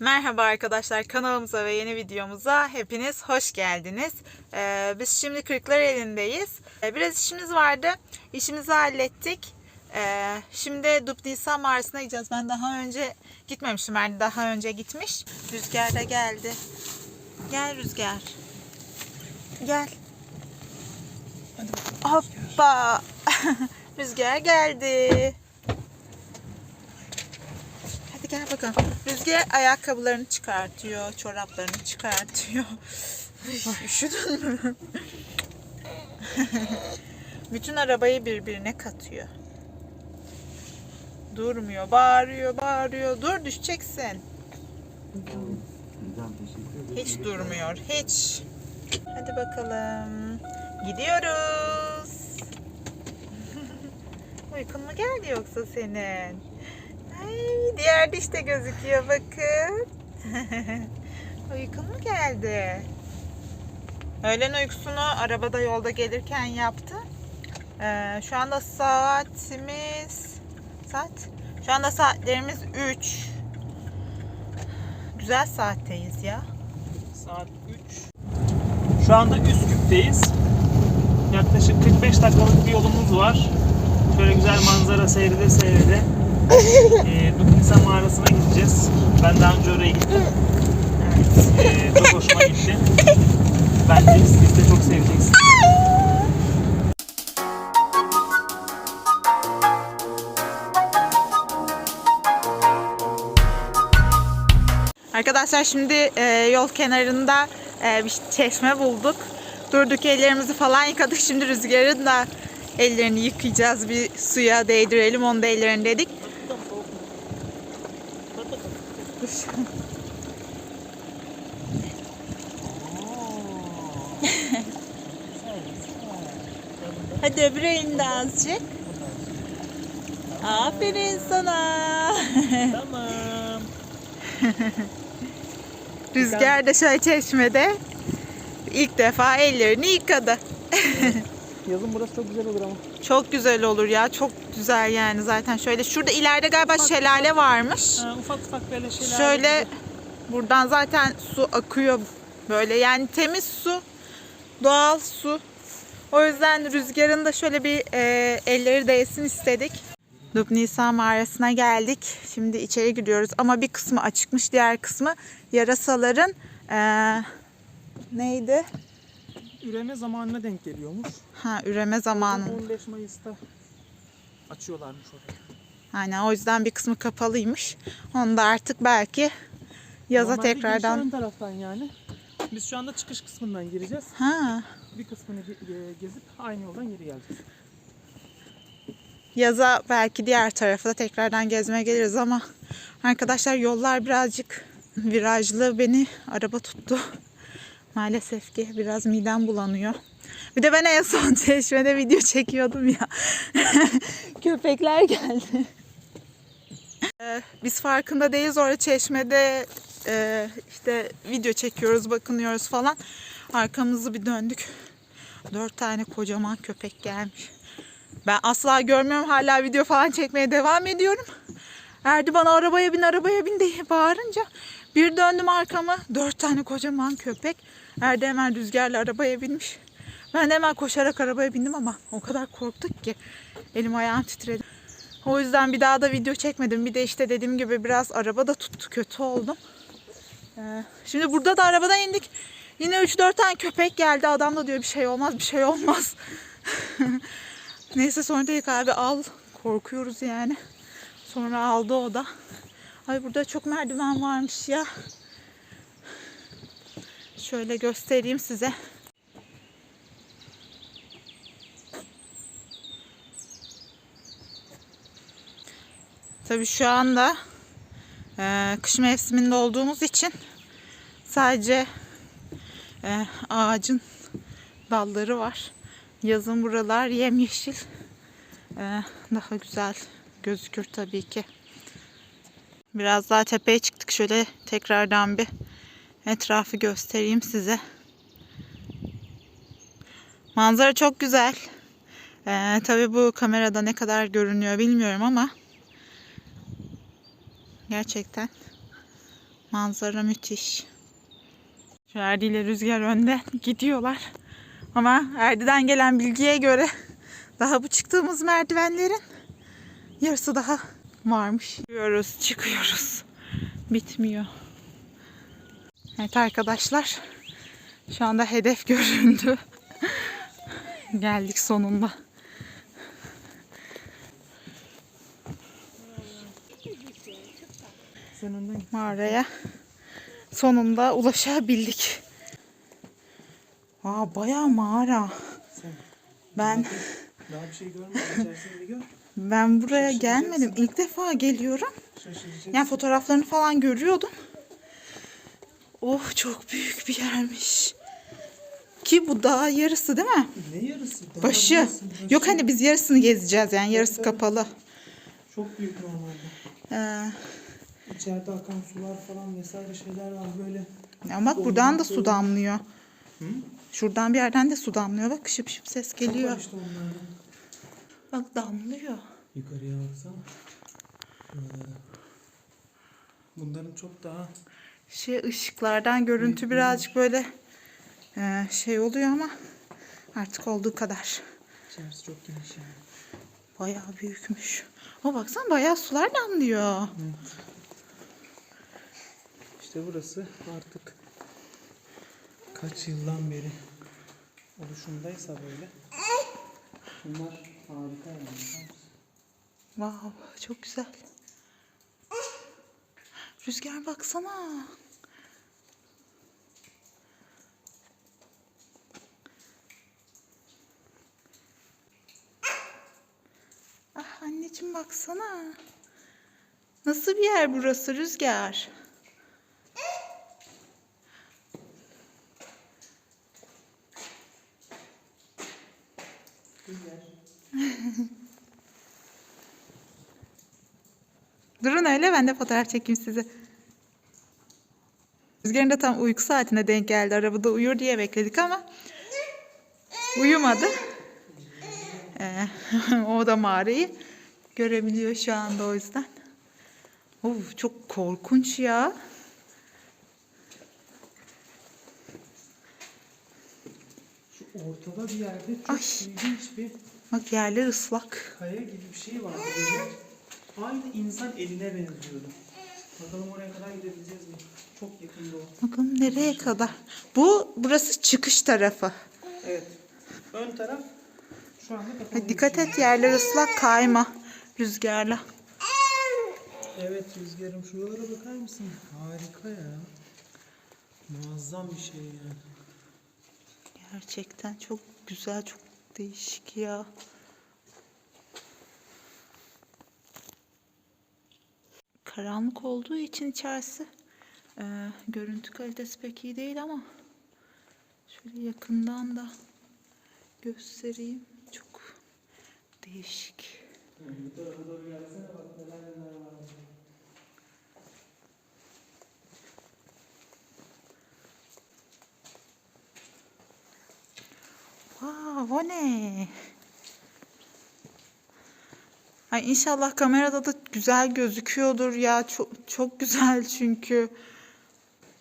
Merhaba arkadaşlar kanalımıza ve yeni videomuza hepiniz hoş geldiniz. Ee, biz şimdi Kırklareli'ndeyiz. Ee, biraz işimiz vardı. İşimizi hallettik. Ee, şimdi Dubnisa mağarasına gideceğiz. Ben daha önce gitmemiştim. Yani daha önce gitmiş. Rüzgar da geldi. Gel Rüzgar. Gel. Hoppa. Rüzgar geldi. Hadi gel bakalım. Rüzgar ayakkabılarını çıkartıyor, çoraplarını çıkartıyor. Ay, Üşüdün mü? Bütün arabayı birbirine katıyor. Durmuyor, bağırıyor, bağırıyor. Dur düşeceksin. Hiç durmuyor, hiç. Hadi bakalım. Gidiyoruz. Uykun mu geldi yoksa senin? Ay, diğer diş de gözüküyor bakın. Uykun mu geldi? Öğlen uykusunu arabada yolda gelirken yaptı. Ee, şu anda saatimiz saat. Şu anda saatlerimiz 3. Güzel saatteyiz ya. Saat 3. Şu anda Üsküp'teyiz. Yaklaşık 45 dakikalık bir yolumuz var. Şöyle güzel manzara seyrede seyrede. E, mağarasına gideceğiz. Ben daha önce oraya gittim. E, çok hoşuma gitti. Bence siz de çok seveceksiniz. Arkadaşlar şimdi e, yol kenarında e, bir çeşme bulduk. Durduk ellerimizi falan yıkadık. Şimdi rüzgarın da ellerini yıkayacağız. Bir suya değdirelim onu da ellerini dedik. Hadi öbür elini de azıcık. Aferin sana. Tamam. Rüzgar da şöyle çeşmede ilk defa ellerini yıkadı. Yazın burası çok güzel olur ama. Çok güzel olur ya. Çok güzel yani zaten. Şöyle şurada ileride galiba şelale varmış. Ha, ufak ufak böyle şeyler. Şöyle buradan zaten su akıyor böyle. Yani temiz su, doğal su. O yüzden rüzgarın da şöyle bir e, elleri değsin istedik. Dubnisa mağarasına geldik. Şimdi içeri giriyoruz ama bir kısmı açıkmış, diğer kısmı yarasaların e, neydi? Üreme zamanına denk geliyormuş. Ha üreme zamanı. 15 Mayıs'ta açıyorlarmış orayı. Aynen o yüzden bir kısmı kapalıymış. Onu da artık belki yaza Normalde tekrardan. ön taraftan yani. Biz şu anda çıkış kısmından gireceğiz. Ha. Bir kısmını ge- ge- gezip aynı yoldan geri geleceğiz. Yaza belki diğer tarafa da tekrardan gezmeye geliriz ama arkadaşlar yollar birazcık virajlı beni araba tuttu. Maalesef ki biraz midem bulanıyor. Bir de ben en son çeşmede video çekiyordum ya. Köpekler geldi. Ee, Biz farkında değiliz orada çeşmede e, işte video çekiyoruz, bakınıyoruz falan. Arkamızı bir döndük. Dört tane kocaman köpek gelmiş. Ben asla görmüyorum. Hala video falan çekmeye devam ediyorum. Erdi bana arabaya bin arabaya bin diye bağırınca bir döndüm arkama. Dört tane kocaman köpek. Erdi hemen rüzgarla arabaya binmiş. Ben de hemen koşarak arabaya bindim ama o kadar korktuk ki elim ayağım titredi. O yüzden bir daha da video çekmedim. Bir de işte dediğim gibi biraz araba da tuttu. Kötü oldum. Ee, şimdi burada da arabadan indik. Yine 3-4 tane köpek geldi. Adam da diyor bir şey olmaz bir şey olmaz. Neyse sonra dedik abi al. Korkuyoruz yani. Sonra aldı o da. Ay burada çok merdiven varmış ya. Şöyle göstereyim size. Tabii şu anda e, kış mevsiminde olduğumuz için sadece e, ağacın dalları var. Yazın buralar yemyeşil. Ee, daha güzel gözükür tabii ki. Biraz daha tepeye çıktık. Şöyle tekrardan bir etrafı göstereyim size. Manzara çok güzel. Ee, tabii bu kamerada ne kadar görünüyor bilmiyorum ama gerçekten Manzara müthiş. Şu Erdi ile Rüzgar önde gidiyorlar. Ama Erdi'den gelen bilgiye göre daha bu çıktığımız merdivenlerin yarısı daha varmış. Çıkıyoruz, çıkıyoruz. Bitmiyor. Evet arkadaşlar. Şu anda hedef göründü. Geldik sonunda. Mağaraya sonunda ulaşabildik. Aa bayağı mağara. Sen Ben daha bir şey görmedin. İçerisini bir gör. ben buraya gelmedim. İlk defa geliyorum. Yani fotoğraflarını falan görüyordum. Oh çok büyük bir yermiş. Ki bu daha yarısı değil mi? Ne yarısı? Daha Başı. burası, başı. Yok hani biz yarısını gezeceğiz yani yarısı kapalı. Çok büyük normalde. Ee, İçeride akan sular falan vesaire şeyler var böyle. ama bak buradan da su damlıyor. Hı? Şuradan bir yerden de su damlıyor. Bak şıp şıp ses Çok geliyor. var işte onlardan. Bak damlıyor. Yukarıya baksana. Da. Bunların çok daha Şey ışıklardan görüntü birazcık böyle e, şey oluyor ama artık olduğu kadar. içerisi çok geniş yani. Bayağı büyükmüş. Ama baksana bayağı sular damlıyor. Evet. İşte burası artık kaç yıldan beri oluşumdaysa böyle. Bunlar harika yani. Wow, çok güzel. Rüzgar baksana. Ah anneciğim baksana. Nasıl bir yer burası Rüzgar? Durun öyle ben de fotoğraf çekeyim size. Rüzgar'ın da tam uyku saatine denk geldi. Arabada uyur diye bekledik ama uyumadı. Ee, o da mağarayı görebiliyor şu anda o yüzden. Of, çok korkunç ya. Şu ortada bir yerde çok Ay. ilginç bir Bak yerler ıslak. kaya gibi bir şey var. Böyle. Aynı insan eline benziyordu. Bakalım oraya kadar gidebileceğiz mi? Çok yakında o. Bakın nereye kadar. Bu burası çıkış tarafı. Evet. Ön taraf şu anda kapalı. Dikkat et yerler ıslak kayma rüzgarla. Evet rüzgarım şuralara bakar mısın? Harika ya. Muazzam bir şey yani. Gerçekten çok güzel, çok değişik ya. Karanlık olduğu için içerisi e, görüntü kalitesi pek iyi değil ama şöyle yakından da göstereyim. Çok değişik. Wow, o ne? Ay inşallah kamerada da güzel gözüküyordur ya. Çok çok güzel çünkü.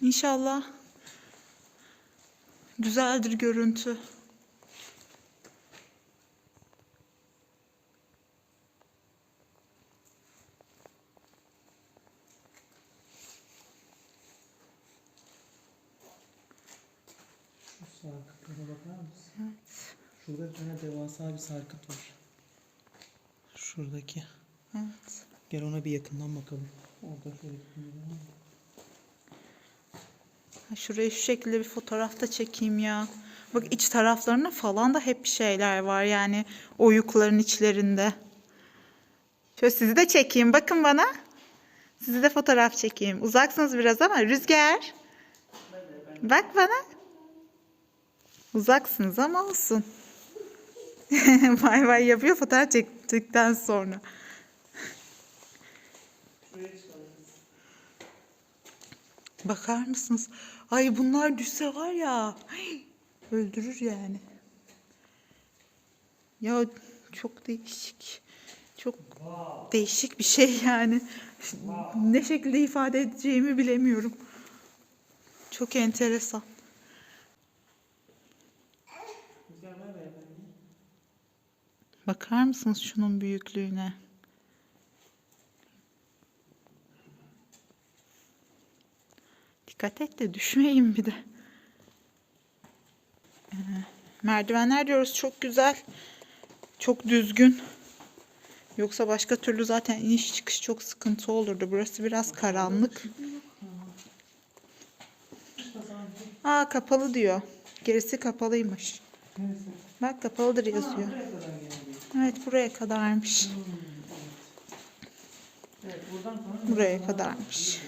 İnşallah güzeldir görüntü. Sarkıtlara bakar mısın? Evet. Şurada bir tane devasa bir sarkıt var. Şuradaki. Evet. Gel ona bir yakından bakalım. Orada şöyle Ha, Şuraya şu şekilde bir fotoğraf da çekeyim ya. Bak iç taraflarında falan da hep şeyler var yani oyukların içlerinde. Şöyle sizi de çekeyim bakın bana. Sizi de fotoğraf çekeyim. Uzaksınız biraz ama Rüzgar. Bak bana. Uzaksınız ama olsun. Bay bay yapıyor fotoğraf çektikten sonra. Bakar mısınız? Ay bunlar düşse var ya. Öldürür yani. Ya çok değişik. Çok Değişik bir şey yani. Ne şekilde ifade edeceğimi bilemiyorum. Çok enteresan. Bakar mısınız şunun büyüklüğüne? Dikkat et de düşmeyin bir de. Ee, merdivenler diyoruz çok güzel. Çok düzgün. Yoksa başka türlü zaten iniş çıkış çok sıkıntı olurdu. Burası biraz karanlık. Aa kapalı diyor. Gerisi kapalıymış. Bak kapalıdır yazıyor. Evet buraya kadarmış. Evet Buraya kadarmış.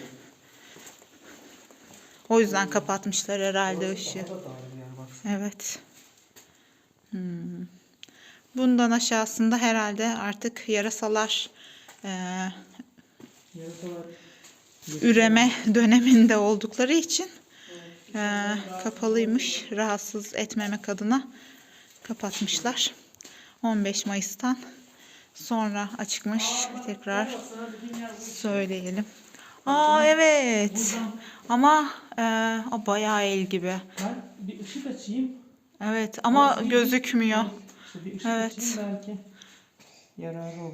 O yüzden kapatmışlar herhalde ışığı. Evet. Hmm. Bundan aşağısında herhalde artık yarasalar Yarasalar üreme döneminde oldukları için eee, kapalıymış. Rahatsız etmemek adına kapatmışlar. 15 Mayıs'tan sonra açıkmış. Tekrar söyleyelim. Aa evet. Ama eee, o bayağı el gibi. Ben bir ışık açayım. Evet ama gözükmüyor. İşte bir ışık Evet. açayım belki yararı olur.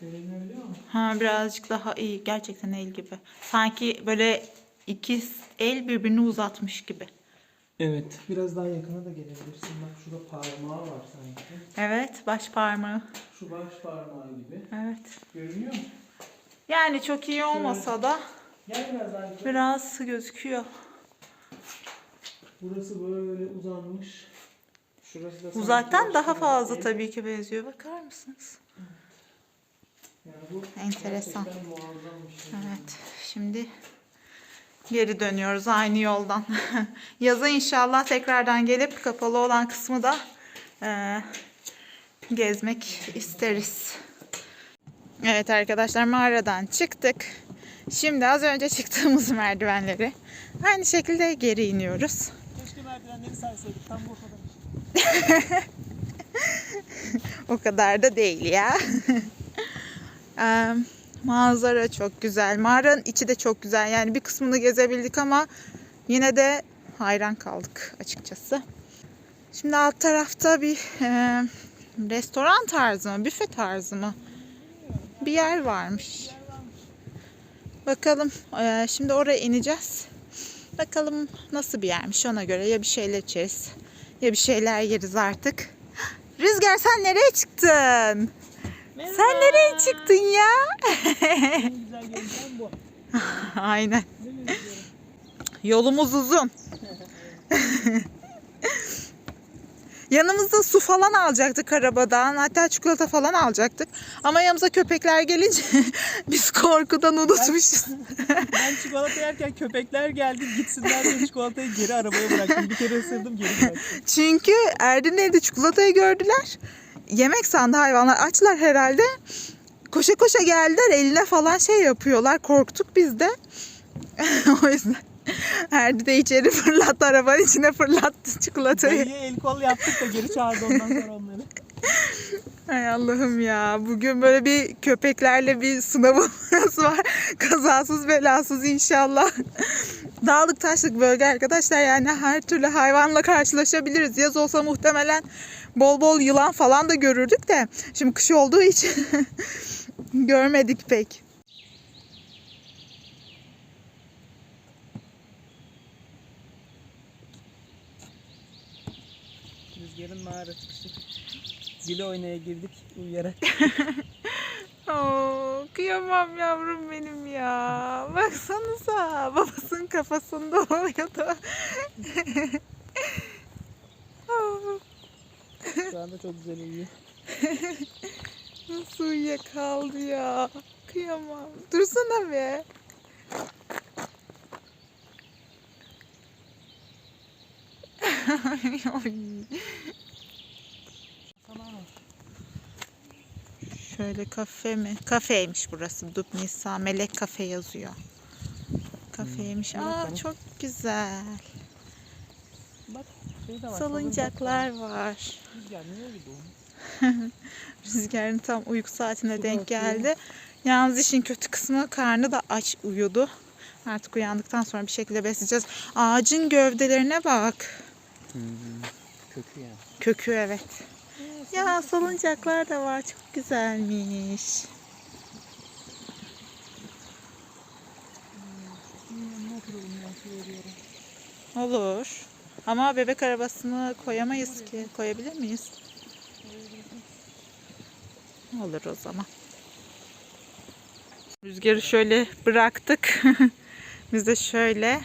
Görünebiliyor mu? Ha birazcık daha iyi. Gerçekten el gibi. Sanki böyle iki el birbirini uzatmış gibi. Evet. Biraz daha yakına da gelebilirsin. Bak şurada parmağı var sanki. Evet baş parmağı. Şu baş parmağı gibi. Evet. Görünüyor mu? Yani çok iyi olmasa da Gel biraz daha yukarı. biraz gözüküyor. Burası böyle uzanmış. Şurası da sanki Uzaktan daha başka bir fazla el. tabii ki benziyor. Bakar mısınız? Yani bu Enteresan. gerçekten muazzam bir şey. Evet. Şimdi geri dönüyoruz aynı yoldan. Yazın inşallah tekrardan gelip kapalı olan kısmı da eee, gezmek isteriz. Evet arkadaşlar mağaradan çıktık. Şimdi az önce çıktığımız merdivenleri aynı şekilde geri iniyoruz. Keşke merdivenleri saysaydık. Tam bu kadar. O kadar da değil ya. Eee, manzara çok güzel. Mağaranın içi de çok güzel. Yani bir kısmını gezebildik ama yine de hayran kaldık açıkçası. Şimdi alt tarafta bir eee, restoran tarzı mı, büfe tarzı mı? Bir yer varmış. Bakalım eee, şimdi oraya ineceğiz. Bakalım nasıl bir yermiş ona göre ya bir şeyler içeriz ya bir şeyler yeriz artık. Rüzgar sen nereye çıktın? Sen nereye çıktın ya? En güzel bu. Aynen. Yolumuz uzun. Yanımızda su falan alacaktık arabadan. Hatta çikolata falan alacaktık. Ama yanımıza köpekler gelince biz korkudan unutmuşuz. Ben çikolata yerken köpekler geldi gitsinler diye çikolatayı geri arabaya bıraktım. Bir kere ısırdım geri bıraktım. Çünkü Erdin'in evde çikolatayı gördüler. Yemek sandı hayvanlar. Açlar herhalde. Koşa koşa geldiler. Eline falan şey yapıyorlar. Korktuk biz de. o yüzden Erdi de içeri fırlattı. Arabanın içine fırlattı çikolatayı. Dayıya el kol yaptık da geri çağırdı ondan sonra onları. Ay Allah'ım ya. Bugün böyle bir köpeklerle bir sınavımız var. Kazasız belasız inşallah. Dağlık taşlık bölge arkadaşlar. Yani her türlü hayvanla karşılaşabiliriz. Yaz olsa muhtemelen bol bol yılan falan da görürdük de. Şimdi kış olduğu için görmedik pek. Rüzgarın mağara çıkışı. Gili oynaya girdik uyuyarak. Oo, kıyamam yavrum benim ya. Baksanıza babasının kafasında oluyordu. Oo, Anda çok güzel uyuyor. Nasıl uyuyakaldı ya. Kıyamam. Dursana be. Şöyle kafe mi? Kafeymiş burası. Dub Nisa Melek Kafe yazıyor. Kafeymiş. Aa bakalım. çok güzel. Bak. Salıncaklar var. Rüzgarın tam uyku saatine denk geldi. Yalnız işin kötü kısmı karnı da aç uyudu. Artık uyandıktan sonra bir şekilde besleyeceğiz. Ağacın gövdelerine bak. Kökü yani. Kökü evet. Ya salıncaklar da var. Çok güzelmiş. Olur. Ama bebek arabasını koyamayız ki. Koyabilir miyiz? Olur o zaman. Rüzgarı şöyle bıraktık. Biz de şöyle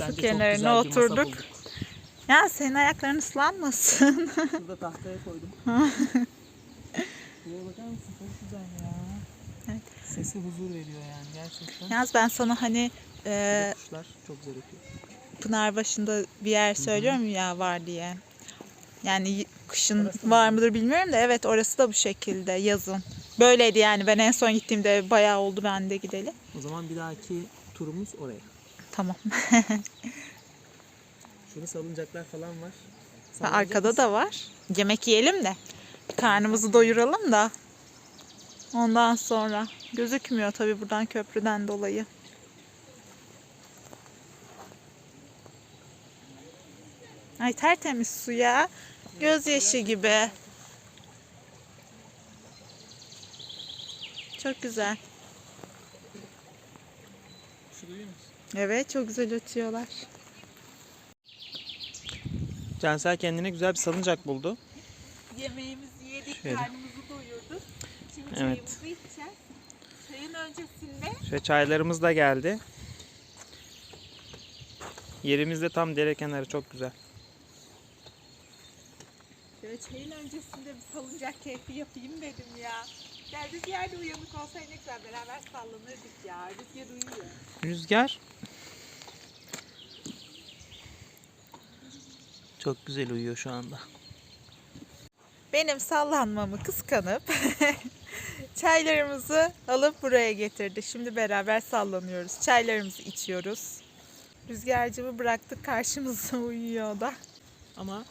Bence su kenarına oturduk. Ya senin ayakların ıslanmasın. Şurada tahtaya koydum. Buraya bakar mısın? Çok güzel ya. Evet. Sesi huzur veriyor yani gerçekten. Yalnız ben sana hani e, Burada Kuşlar çok güzel ötüyor. Pınarbaşı'nda bir yer söylüyorum ya var diye. Yani kışın Orası var mıdır bilmiyorum da evet orası da bu şekilde yazın. Böyleydi yani ben en son gittiğimde bayağı oldu ben de gideli. O zaman bir dahaki turumuz oraya. Tamam. Şurada salıncaklar falan var. Sallanacak Arkada mısın? da var. Yemek yiyelim de karnımızı doyuralım da ondan sonra gözükmüyor tabii buradan köprüden dolayı. Ay tertemiz su ya. Gözyaşı gibi. Çok güzel. Evet çok güzel ötüyorlar. Cansel kendine güzel bir salıncak buldu. Yemeğimizi yedik, Şöyle. karnımızı doyurduk. Şimdi Evet. çayımızı içeceğiz. Çayın öncesinde Şöyle çaylarımız da geldi. Yerimiz de tam dere kenarı çok güzel. Çayın öncesinde bir salıncak keyfi yapayım dedim ya. Biz yerde uyanık olsaydı ne güzel beraber sallanırdık ya. Rüzgar uyuyor. Rüzgar. Çok güzel uyuyor şu anda. Benim sallanmamı kıskanıp çaylarımızı alıp buraya getirdi. Şimdi beraber sallanıyoruz. Çaylarımızı içiyoruz. Rüzgarcımı bıraktık karşımıza uyuyor o da. Ama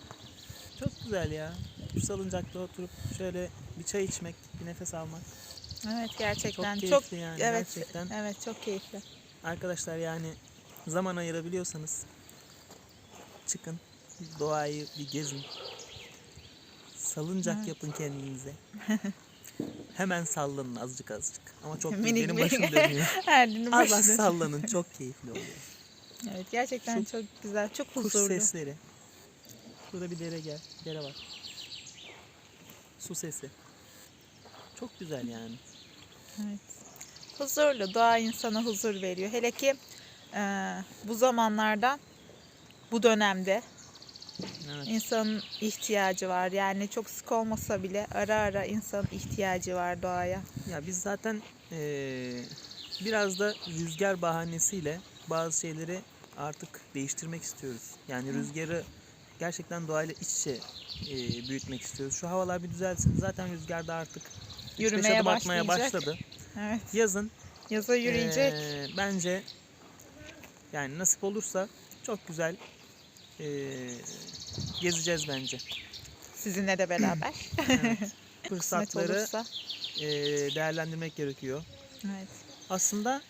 çok güzel ya. Şu salıncakta oturup şöyle bir çay içmek, bir nefes almak. Evet gerçekten Çok çok, keyifli yani, evet gerçekten. evet çok keyifli. Arkadaşlar yani zaman ayırabiliyorsanız çıkın doğayı bir gezin. Salıncak Evet. yapın kendinize. Hemen sallanın azıcık azıcık. Ama çok Minik benim minik. başım dönüyor. Her Az az sallanın çok keyifli oluyor. Evet gerçekten Şu çok güzel, çok Kuş huzurlu. sesleri. Burada bir dere gel. Dere var. Su sesi. Çok güzel yani. Evet. Huzurlu, doğa insana huzur veriyor. Hele ki e, bu zamanlarda, bu dönemde Evet. insanın ihtiyacı var. Yani çok sık olmasa bile ara ara insanın ihtiyacı var doğaya. Ya biz zaten eee, biraz da rüzgar bahanesiyle bazı şeyleri artık değiştirmek istiyoruz. Yani rüzgarı gerçekten doğayla iç içe eee, büyütmek istiyoruz. Şu havalar bir düzelsin. Zaten rüzgar da artık beş Yürümeye adım atmaya başladı. Evet. Yazın Yaza yürüyecek. eee, bence yani nasip olursa çok güzel eee, gezeceğiz bence. Sizinle de beraber. Evet. Fırsatları eee, değerlendirmek gerekiyor. Evet. Aslında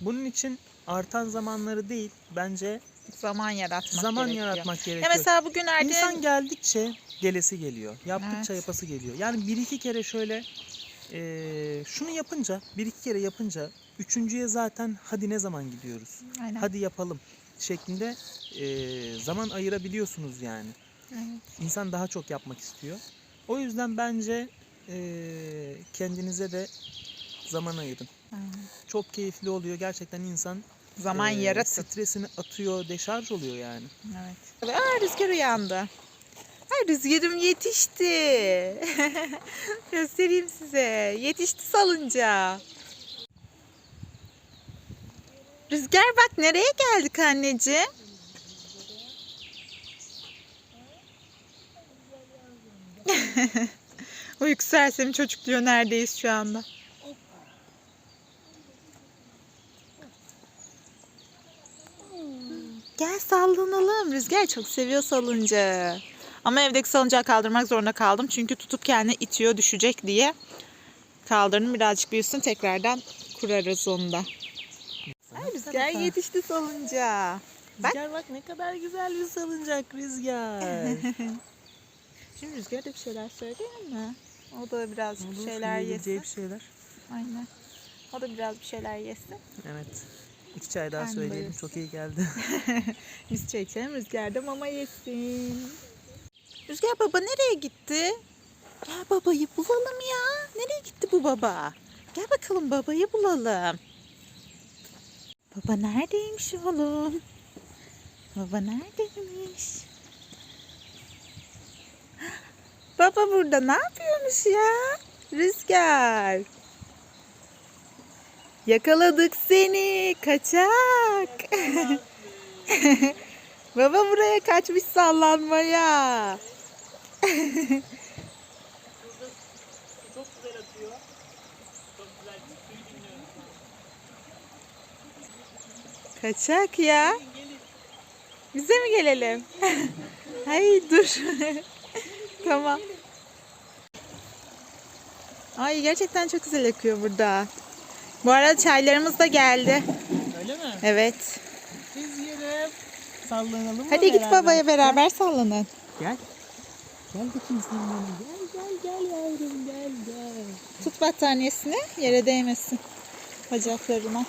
bunun için artan zamanları değil, bence Zaman yaratmak zaman gerekiyor. yaratmak Ya gerekiyor. mesela bugün Erdem İnsan geldikçe gelesi geliyor. Yaptıkça Evet. yapası geliyor. Yani bir iki kere şöyle eee, şunu yapınca, bir iki kere yapınca üçüncüye zaten hadi ne zaman gidiyoruz? Aynen. Hadi yapalım şeklinde eee, zaman ayırabiliyorsunuz yani. Evet. İnsan daha çok yapmak istiyor. O yüzden bence eee, kendinize de zaman ayırın. Aynen. Çok keyifli oluyor. Gerçekten insan Zaman eee, yaratın. Stresini atıyor, deşarj oluyor yani. Evet. Aa rüzgar uyandı. Ay rüzgarım yetişti. Göstereyim size. Yetişti salınca. Rüzgar bak nereye geldik anneciğim? Uyku sersemi çocuk diyor neredeyiz şu anda. Gel sallanalım. Rüzgar çok seviyor salınca. Ama evdeki salıncağı kaldırmak zorunda kaldım. Çünkü tutup kendini itiyor düşecek diye. Kaldırdım birazcık büyüsün tekrardan kurarız onu da. Ay rüzgar yetişti salıncağa. Bak. Rüzgar bak ne kadar güzel bir salıncak Rüzgar. Şimdi Rüzgar da bir şeyler söyleyeyim mi? O da biraz bir şeyler yesin. bir şeyler. Aynen. O da biraz bir şeyler yesin. Evet. İki çay daha Karnım söyleyelim. doyursun. Çok iyi geldi. Biz çay içelim, Rüzgar da mama yesin. Rüzgar baba nereye gitti? Gel babayı bulalım ya. Nereye gitti bu baba? Gel bakalım babayı bulalım. Baba neredeymiş oğlum? Baba neredeymiş? Baba burada ne yapıyormuş ya? Rüzgar. Yakaladık seni kaçak. Baba buraya kaçmış sallanmaya. Çok güzel atıyor. Çok güzel. Suyu. Kaçak ya. Bize mi gelelim? Ay dur. tamam. Ay gerçekten çok güzel akıyor burada. Bu arada çaylarımız da geldi. Öyle mi? Evet. Biz yiyelim. Sallanalım mı Hadi git beraber? babaya beraber sallanın. Gel. Gel bakayım sen bana. Gel gel gel yavrum gel gel. Tut battaniyesini yere değmesin bacaklarına.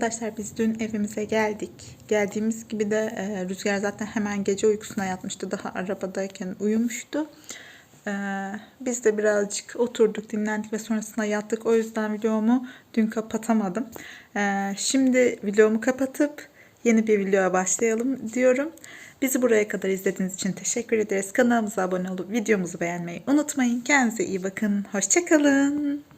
Arkadaşlar biz dün evimize geldik. Geldiğimiz gibi de e, Rüzgar zaten hemen gece uykusuna yatmıştı. Daha arabadayken uyumuştu. E, biz de birazcık oturduk, dinlendik ve sonrasında yattık. O yüzden videomu dün kapatamadım. E, şimdi videomu kapatıp yeni bir videoya başlayalım diyorum. Bizi buraya kadar izlediğiniz için teşekkür ederiz. Kanalımıza abone olup videomuzu beğenmeyi unutmayın. Kendinize iyi bakın. Hoşçakalın.